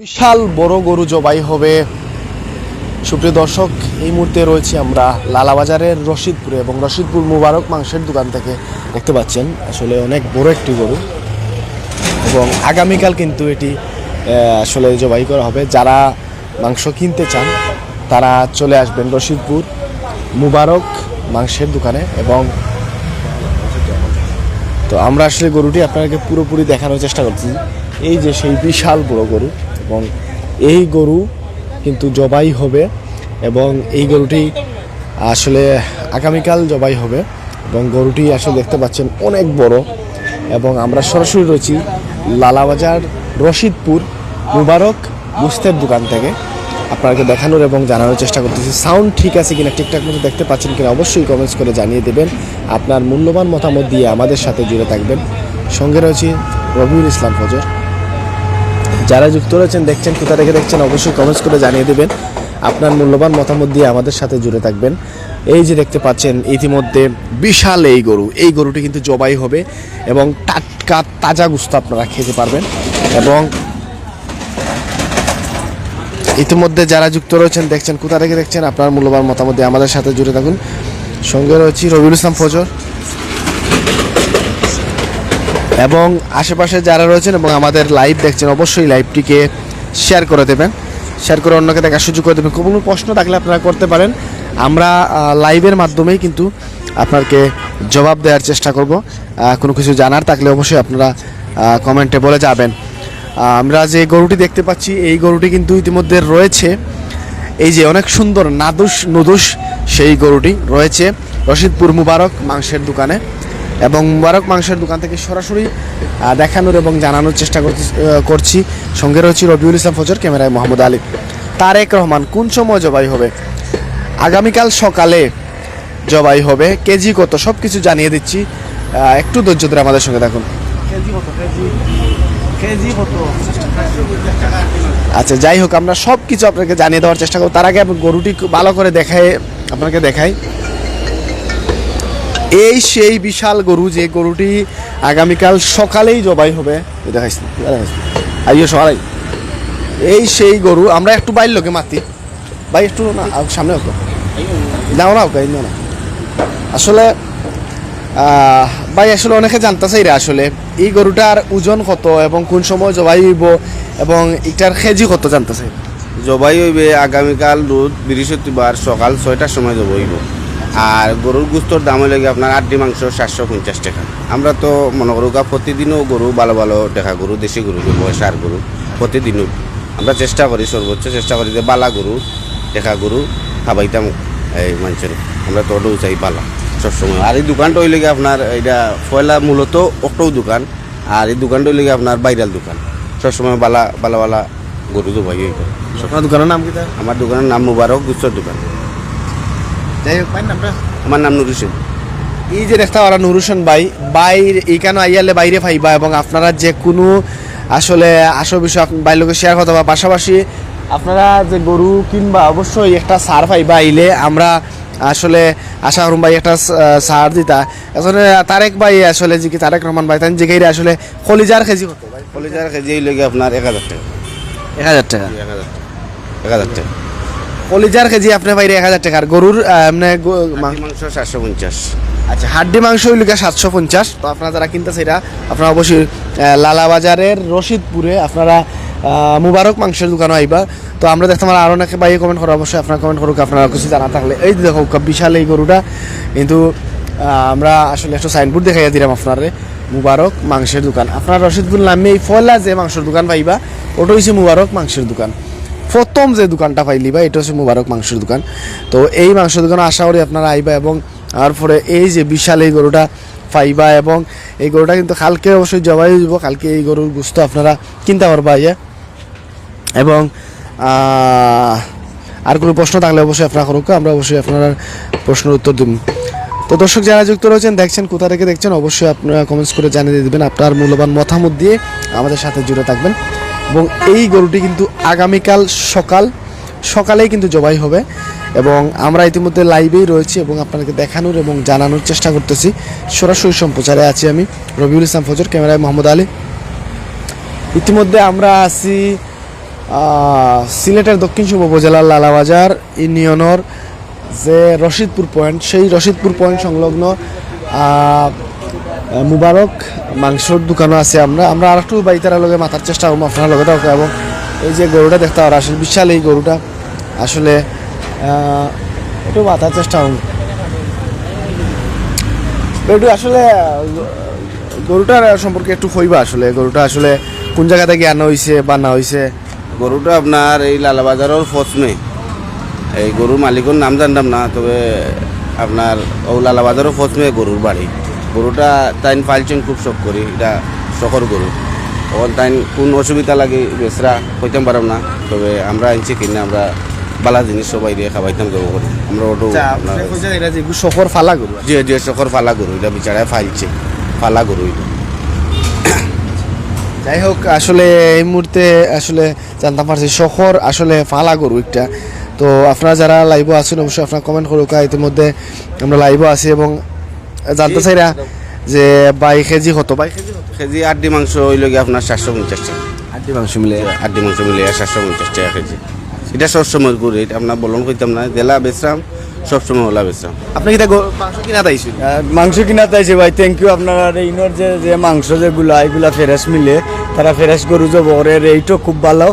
বিশাল বড় গরু জবাই হবে। সুপ্রিয় দর্শক, এই মুহূর্তে রয়েছি আমরা লালাবাজারের রশিদপুরে এবং রশিদপুর মুবারক মাংসের দোকান থেকে দেখতে পাচ্ছেন, আসলে অনেক বড় একটি গরু এবং আগামীকাল কিন্তু এটি আসলে জবাই করা হবে। যারা মাংস কিনতে চান, তারা চলে আসবেন রশিদপুর মুবারক মাংসের দোকানে এবং তো আমরা আসলে গরুটি আপনাকে পুরোপুরি দেখানোর চেষ্টা করছি। এই যে সেই বিশাল বড় গরু এবং এই গরু কিন্তু জবাই হবে এবং এই গরুটি আসলে আগামীকাল জবাই হবে এবং গরুটি আসলে দেখতে পাচ্ছেন অনেক বড় এবং আমরা সরাসরি রয়েছি লালাবাজার রশিদপুর মুবারক মুস্তের দোকান থেকে। আপনাকে দেখানোর এবং জানানোর চেষ্টা করতেছি। সাউন্ড ঠিক আছে কিনা, ঠিকঠাক মতো দেখতে পাচ্ছেন কিনা অবশ্যই কমেন্টস করে জানিয়ে দেবেন। আপনার মূল্যবান মতামত দিয়ে আমাদের সাথে জুড়ে থাকবেন। সঙ্গে রয়েছে রবিউল ইসলাম ফজর যারা যুক্ত রয়েছেন, দেখছেন, কোথা থেকে দেখছেন, অবশ্যই কমেন্টস করে জানিয়ে দেবেন। আপনার মূল্যবান মতামত দিয়ে আমাদের সাথে জুড়ে থাকবেন। এই যে দেখতে পাচ্ছেন, ইতিমধ্যে বিশাল এই গরু। এই গরুটি কিন্তু জবাই হবে এবং টাটকা তাজা গুস্ত আপনারা খেতে পারবেন এবং ইতিমধ্যে যারা যুক্ত রয়েছেন, দেখছেন, কোথা থেকে দেখছেন, আপনার মূল্যবান মতামত দিয়ে আমাদের সাথে জুড়ে থাকুন। সঙ্গে রয়েছি রবিউল ইসলাম ফজর। এবং আশেপাশে যারা রয়েছেন এবং আমাদের লাইভ দেখছেন, অবশ্যই লাইভটিকে শেয়ার করে দেবেন। শেয়ার করে অন্যকে দেখার সুযোগ করে দেবেন। কোনো প্রশ্ন থাকলে আপনারা করতে পারেন। আমরা লাইভের মাধ্যমেই কিন্তু আপনাকে জবাব দেওয়ার চেষ্টা করব। কোনো কিছু জানার থাকলে অবশ্যই আপনারা কমেন্টে বলে যাবেন। আমরা যে গরুটি দেখতে পাচ্ছি, এই গরুটি কিন্তু ইতিমধ্যে রয়েছে। এই যে অনেক সুন্দর নাদুস নুদুস সেই গরুটি রয়েছে। রশিদপুর মুবারক মাংসের দোকানে। এবং মুবারক মাংসের দোকান থেকে সরাসরি দেখানোর এবং জানানোর চেষ্টা করছি সঙ্গে রয়েছে রবিউল ইসলাম ফজর ক্যামেরায় মোহাম্মদ আলী। তারেক রহমান কোন সময় জবাই হবে? আগামীকাল সকালে জবাই হবে। কেজি কত? সব কিছু জানিয়ে দিচ্ছি। একটু ধৈর্য ধরে আমাদের সঙ্গে দেখুন আচ্ছা যাই হোক আমরা সব কিছু আপনাকে জানিয়ে দেওয়ার চেষ্টা করব। তার আগে গরুটি ভালো করে দেখাই আপনাকে দেখাই। এই সেই বিশাল গরু যে গরুটি আগামীকাল সকালেই জবাই হবে। আইও সকালে এই সেই গরু, আমরা একটু বাইর লোকে মাতি। ভাই, একটু না সামনে হতো নাও না, ওকে না। আসলে ভাই, আসলে অনেকে জানতেছে এরা আসলে, এই গরুটার ওজন কত এবং কোন সময় জবাই হইব এবং এটার কেজি কত জানতেছে? জবাই হইবে আগামীকাল রোদ বৃহস্পতিবার সকাল ছয়টার সময় জব হইব। আর গরুর গুস্তর দাম গিয়ে আপনার আটটি মাংস সাতশো পঞ্চাশ টাকা। আমরা তো মনে করো প্রতিদিনও গরু ভালো ভালো দেখা গরু দেশি গরু সার গরু প্রতিদিনও। আমরা চেষ্টা করি সর্বোচ্চ চেষ্টা করি যে বালা গরু দেখা গরু খাবাইতাম এই মানুষের আমরা তো ওটাও চাই বালা সবসময়। আর এই দোকানটা হইলে আপনার এটা পয়লা মূলত অটো দোকান আর এই দোকানটা হইলে গিয়ে আপনার বাইরাল দোকান। সবসময় বালা বালা বালা গরু জবাই হইব। আপনার দোকানের নাম কি আমার দোকানের নাম মুবারক গুচ্ছর দোকান। যাই হোক নামটা? আমার নাম নুর হোসেন। এই যে দেখতে পারা নুর হোসেন ভাই বাইরে এইখানে আইয়ালে বাইরে পাইবা এবং আপনারা যে কোনো আসলে আসল বিষয় বাইর লোকে শেয়ার করতে বা পাশাপাশি আপনারা যে গরু কিনবা অবশ্যই একটা সার পাইবা আইলে আমরা আসলে আশা করুন ভাই একটা সার দিতা। আসলে তারেক ভাই আসলে যে কি তারেক রহমান ভাই তাই জিগাইরে আসলে কলিজার কেজি কত? ভাই কলিজার কেজি লেগে আপনার এক হাজার টাকা। এক হাজার টাকা? এক হাজার টাকা। এক হাজার টাকা। কলিজার কেজি আপনি বাইরে এক হাজার টাকার গরুর আহ, এমনি গো- মা- মাংস সাতশো পঞ্চাশ। আচ্ছা হাড্ডি মাংস হইলিকা সাতশো পঞ্চাশ। তো আপনারা যারা কিনতেছে এটা আপনারা অবশ্যই আহ, লালাবাজারের রশিদপুরে আপনারা মুবারক মাংসের দোকানে আইবা। তো আমরা দেখতাম আর আরও নাকি বাইরে কমেন্ট করো অবশ্যই আপনারা কমেন্ট করুক আপনারা কিছু জানা থাকলে। এই যে দেখো বিশাল এই গরুটা। কিন্তু আমরা আসলে একটু সাইনবোর্ড দেখাইয়া দিলাম আপনারে। মুবারক মাংসের দোকান। আপনার রশিদপুর নামে এই ফয়লা যে মাংসের দোকান পাইবা ওটা হচ্ছে মুবারক মাংসের দোকান। প্রথম যে দোকানটা পাইলি বা এটা হচ্ছে মুবারক মাংসের দোকান। তো এই মাংসের দোকানে আশা করি আপনারা আইবা এবং তারপরে এই যে বিশাল এই গরুটা পাইবা এবং এই গরুটা কিন্তু কালকে অবশ্যই জবাই দিব কালকে এই গরুর গুস্ত আপনারা কিনতে পারবা ইয়ে। এবং আর কোনো প্রশ্ন থাকলে অবশ্যই আপনারা করুক, আমরা অবশ্যই আপনারা প্রশ্নের উত্তর দিব। তো দর্শক যারা যুক্ত রয়েছেন, দেখছেন, কোথা থেকে দেখছেন, অবশ্যই আপনারা কমেন্টস করে জানিয়ে দেবেন। আপনার মূল্যবান মতামত দিয়ে আমাদের সাথে জুড়ে থাকবেন। এবং এই গরুটি কিন্তু আগামীকাল সকাল, সকালেই কিন্তু জবাই হবে এবং আমরা ইতিমধ্যে লাইভেই রয়েছি এবং আপনাকে দেখানোর এবং জানানোর চেষ্টা করতেছি। সরাসরি সম্প্রচারে আছি আমি রবিউল ইসলাম ফজর, ক্যামেরায় মোহাম্মদ আলী। ইতিমধ্যে আমরা আছি সিলেটের দক্ষিণ পূর্ব উপজেলার লালাবাজার, ইউনিয়নের যে রশিদপুর পয়েন্ট সেই রশিদপুর পয়েন্ট সংলগ্ন মুবারক, মাংসর দোকানও আছে আমরা। আমরা আর একটু বাইতার লগে মাথার চেষ্টা করব, আপনার লগে থাকব এবং এই যে গরুটা দেখতে পারো আসলে বিশাল এই গরুটা। আসলে একটু মাথার চেষ্টা করব। একটু আসলে গরুটার সম্পর্কে একটু কইবা আসলে, গরুটা আসলে কোন জায়গা থেকে আনা হয়েছে বা না হয়েছে গরুটা আপনার এই লালাবাজারের ফসমে এই গরুর মালিকের নাম জানতাম না, তবে আপনার ও লালাবাজারের ফসমে গরুর বাড়ি। গরুটা তাইন পালছেন খুব শখ করি এটা শখর গরু। ও তাইন কোন অসুবিধা লাগে বেসরা কইতাম পারাম না তবে আমরা আনছি কিনা আমরা বালা জিনিস সবাই দিয়ে খাবাইতাম দেবো করে আমরা ওটা আপনার শহর ফালা গরু যে যে শখর ফালা গরু এটা বিচারায় ফাইলছে ফালা গরু এটা। যাই হোক আসলে এই মুহূর্তে আসলে জানতে পারছি শহর আসলে ফালা গরু একটা। তো আপনারা যারা লাইভও আছেন অবশ্যই আপনারা কমেন্ট করুক ইতিমধ্যে আমরা লাইভও আছি এবং জানতে চাইরা যে বাই কেজি কত? বাই কেজি কেজি আড্ডি মাংস হইল গিয়ে আপনার সাতশো পঞ্চাশ টাকা। আটটি মাংস মিলে? আড্ডি মাংস মিলে সাতশো পঞ্চাশ টাকা কেজি। এটা সবসময় গরু এটা আপনার বলন কইতাম না জেলা বেচরাম সবসময় ওলা বেচরাম। আপনি কি তা মাংস কিনা তাইছিল আর মাংস কিনা তাইছে ভাই থ্যাংক ইউ আপনারা ইনোর যে যে মাংস যেগুলা এগুলা ফেরেস মিলে তারা ফেরেস গরু যে বরে রেটও খুব ভালো।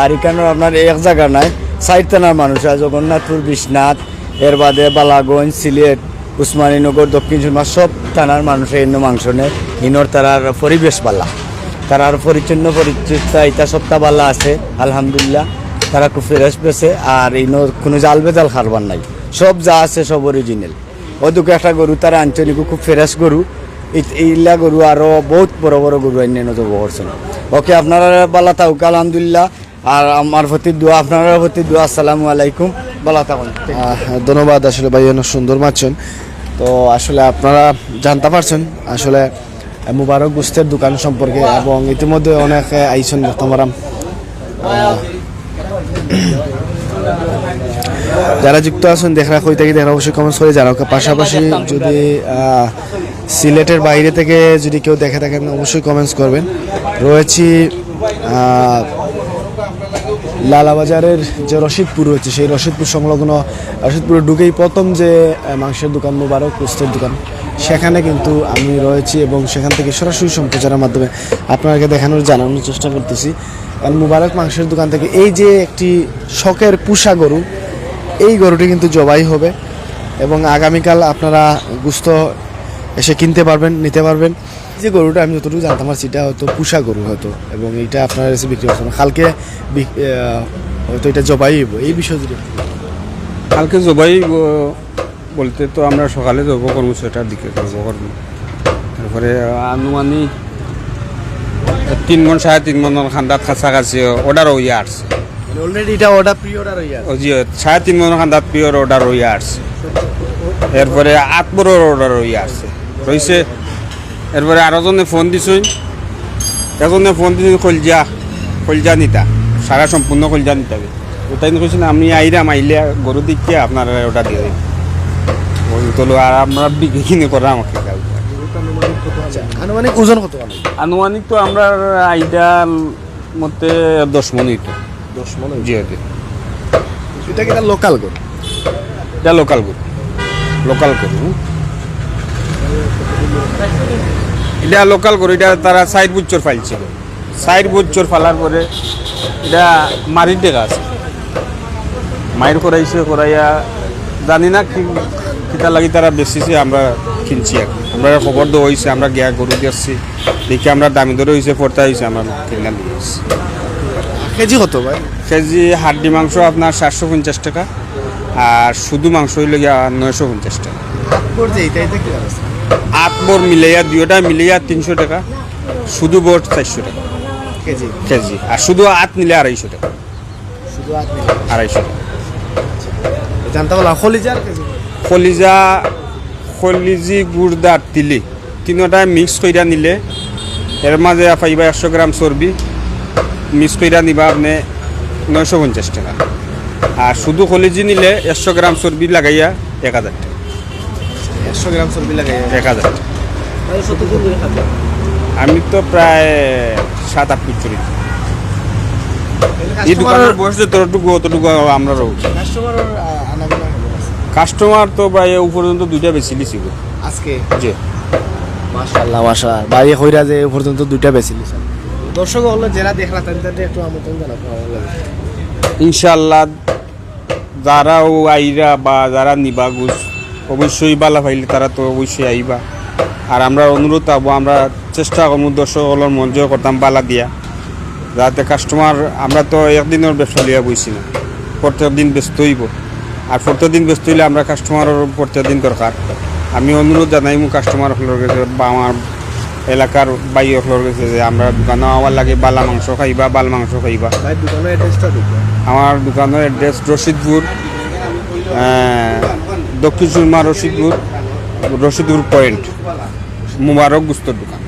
আর এখানে আপনার এক জায়গা নাই সাইড থানার মানুষ আছে জগন্নাথপুর বিশ্বনাথ এর বাদে বালাগঞ্জ সিলেট উসমানীনগর দক্ষিণ সুরমা সব থানার মানুষের ইনো মাংস নেয়। ইনোর তারার পরিবেশ বালা। তারার পরিচ্ছন্ন পরিচিতা এটা সপ্তাহ পাল্লা আছে, আলহামদুলিল্লাহ। তারা খুব ফ্রেশ পেয়েছে আর ইনো কোনো জাল বেজাল খারবার নাই। সব যা আছে সব অরিজিনাল ও দুটো একটা গরু, তারা আঞ্চলিক খুব ফ্রেশ গরু। এইলা গরু আরও বহুত বড় বড় গরু অন্যান্য জব করছেন। ওকে, আপনারা পাল্লা থাকুক, আলহামদুলিল্লাহ। আর আমার প্রতি দোয়া, আপনার প্রতি দোয়া, আসসালামু আলাইকুম। ধন্যবাদ, আসলে ভাই অনেক সুন্দর মারছেন। তো আসলে আপনারা জানতে পারছেন, আসলে মুবারক গুস্তের দোকান সম্পর্কে এবং ইতিমধ্যে অনেক আইসন বর্তমারাম যারা যুক্ত আছেন, দেখা কই থেকে দেখা অবশ্যই কমেন্টস করে জানাও। পাশাপাশি যদি সিলেটের বাইরে থেকে যদি কেউ দেখে থাকেন, অবশ্যই কমেন্টস করবেন। রয়েছি লালাবাজারের যে রশিদপুর রয়েছে, সেই রশিদপুর সংলগ্ন রশিদপুরে ঢুকেই প্রথম যে মাংসের দোকান, মোবারক কুস্তের দোকান, সেখানে কিন্তু আমি রয়েছি এবং সেখান থেকে সরাসরি সম্প্রচারের মাধ্যমে আপনাকে দেখানোর জানানোর চেষ্টা করতেছি। কারণ মুবারক মাংসের দোকান থেকে এই যে একটি শখের পুষা গরু, এই গরুটি কিন্তু জবাই হবে এবং আগামীকাল আপনারা গুস্ত এসে কিনতে পারবেন, নিতে পারবেন। যে গরুটা আমি যতটুকু জানতাম পারছি এটা হয়তো পুষা গরু হয়তো এবং এইটা আপনার এসে বিক্রি করছেন কালকে হয়তো এটা জবাই হইব। এই বিষয় যদি। কালকে জবাই বলতে তো আমরা সকালে জব করব ছয়টার দিকে জব করব তারপরে আনুমানিক তিন মন সাড়ে তিন মন খান্দাত কাছাকাছি অর্ডার হইয়া আসছে। মানে অলরেডি এটা অর্ডার প্রি অর্ডার হয়ে জি সাড়ে তিন মন খান্দাত পিওর অর্ডার হইয়া আসছে। এরপরে আট বড়োর অর্ডার হইয়া আসছে। রইছে এরপরে আরও জনে ফোন দিছই এজনে ফোন দিছই কলজা কলজা নিতা। সারা সম্পূর্ণ কলজা নিতা তাই কৈছিল আমি আইরাম আইলে গরু দিকে আপনার ওটা দিয়ে দিন। ওই তোলো আর আমরা বিক্রি কিনে করা আমাকে আচ্ছা, আনুমানিক ওজন কত আনুমানিক তো আমরা আইডা মতে দশ মন হইতো। দশ মনে জিওতে এটা কি লোকাল গরু? এটা লোকাল গরু। লোকাল গরু। এটা লোকাল গরু এটা তারা সাইড বুচ্চর ফাইলছিল সাইড বুচ্চর ফালার পরে এটা মারির ডেকা আছে। মায়ের করাইছে করাইয়া জানি না কি কিতা লাগি তারা বেশিছে আমরা কিনছি এখন। আমরা খবর দেওয়া হয়েছে আমরা গিয়া গরু দিয়েছি দেখি আমরা দামি দরে হয়েছে পড়তে হয়েছে আমরা কিনা দিয়ে আসছি। কেজি কত ভাই? কেজি হাড্ডি মাংস আপনার সাতশো পঞ্চাশ টাকা আর শুধু মাংস হইলে গিয়া নয়শো পঞ্চাশ টাকা। করছে এইটা এটা কি অবস্থা আট বোর মিলাইয়া দুইটা মিলাইয়া তিনশো টাকা। শুধু বোর চারশো টাকা। কেজি? কেজি। আর শুধু আট নিলে আড়াইশো টাকা। শুধু আপনি আড়াইশো টাকা। জানতে পারলাম খলিজার কেজি? কলিজা কলিজি গুড়দার তিলি। তিনোটা মিক্স কইরা নিলে এর মাঝে পাইবা একশো গ্রাম চর্বি। মিক্স কইরা নিবা আপনি নয়শো পঞ্চাশ টাকা। আর শুধু কলিজি নিলে একশো গ্রাম চর্বি লাগাইয়া এক হাজার টাকা। একশো গ্রাম চর্বি লাগে এক হাজার। আমি তো প্রায় সাত আট ফুট চলি এই দোকানের বয়স যতটুকু অতটুকু আছে কাস্টমার তো প্রায় এ পর্যন্ত দুইটা বেশি লিছি গো। আজকে? জি। মাশাআল্লাহ মাশাআল্লাহ। বাড়ি কইরা যে এ পর্যন্ত দুইটা বেশি লিছেন দর্শক হলো যারা দেখলা তাদের একটু আমন্ত্রণ জানাব ভালো লাগে ইনশাল্লাহ যারাও আইরা বা যারা নিবা গুছ অবশ্যই বালা পাইলে তারা তো অবশ্যই আইবা। আর আমরা অনুরোধ পাবো আমরা চেষ্টা করব দর্শকগুলোর মন জয় করতাম বালা দিয়া। যাতে কাস্টমার আমরা তো একদিনের ব্যবসা লিয়া বইছি না। প্রত্যেক দিন ব্যস্ত হইব। আর প্রত্যেক দিন ব্যস্ত হইলে আমরা কাস্টমারের প্রত্যেক দিন দরকার। আমি অনুরোধ জানাই মো কাস্টমার হলোর কাছে বা আমার এলাকার বাই হলোর কাছে যে আমরা দোকানে আমার লাগে বালা মাংস খাইবা বাল মাংস খাইবা। আমার দোকানের অ্যাড্রেস রশিদপুর দক্ষিণ সুরমা রশিদপুর রশিদপুর পয়েন্ট মুবারক গুস্তর দোকান।